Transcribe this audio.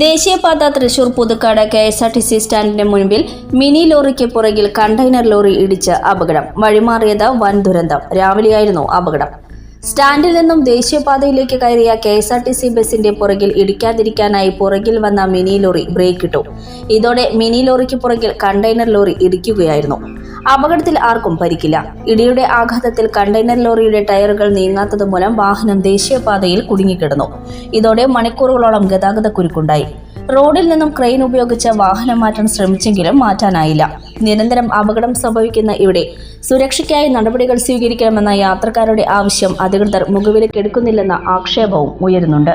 ദേശീയപാത Thrissur Puthukkad K S R T C സ്റ്റാൻഡിന് മുൻപിൽ മിനി ലോറിക്ക് പുറകിൽ കണ്ടെയ്നർ ലോറി ഇടിച്ച് അപകടം. വഴിമാറിയത് വൻ ദുരന്തം. രാവിലെയായിരുന്നു അപകടം. സ്റ്റാൻഡിൽ നിന്നും ദേശീയപാതയിലേക്ക് കയറിയ K S R T C ബസിന്റെ പുറകിൽ ഇടിക്കാതിരിക്കാനായി പുറകിൽ വന്ന മിനി ലോറി ബ്രേക്ക് ഇട്ടു ഇതോടെ മിനി ലോറിക്ക് പുറകിൽ കണ്ടെയ്നർ ലോറി ഇടിക്കുകയായിരുന്നു. അപകടത്തിൽ ആർക്കും പരിക്കില്ല. ഇടിയുടെ ആഘാതത്തിൽ കണ്ടെയ്നർ ലോറിയുടെ ടയറുകൾ നീങ്ങാത്തത് മൂലം വാഹനം ദേശീയപാതയിൽ കുടുങ്ങിക്കിടന്നു. ഇതോടെ മണിക്കൂറുകളോളം ഗതാഗതക്കുരുക്കുണ്ടായി റോഡിൽ നിന്നും ക്രെയിൻ ഉപയോഗിച്ച് വാഹനം മാറ്റാൻ ശ്രമിച്ചെങ്കിലും മാറ്റാനായില്ല. നിരന്തരം അപകടം സംഭവിക്കുന്ന ഇവിടെ സുരക്ഷയ്ക്കായി നടപടികൾ സ്വീകരിക്കണമെന്ന യാത്രക്കാരുടെ ആവശ്യം അധികൃതർ മുഖവിലക്കെടുക്കുന്നില്ലെന്ന ആക്ഷേപവും ഉയരുന്നുണ്ട്.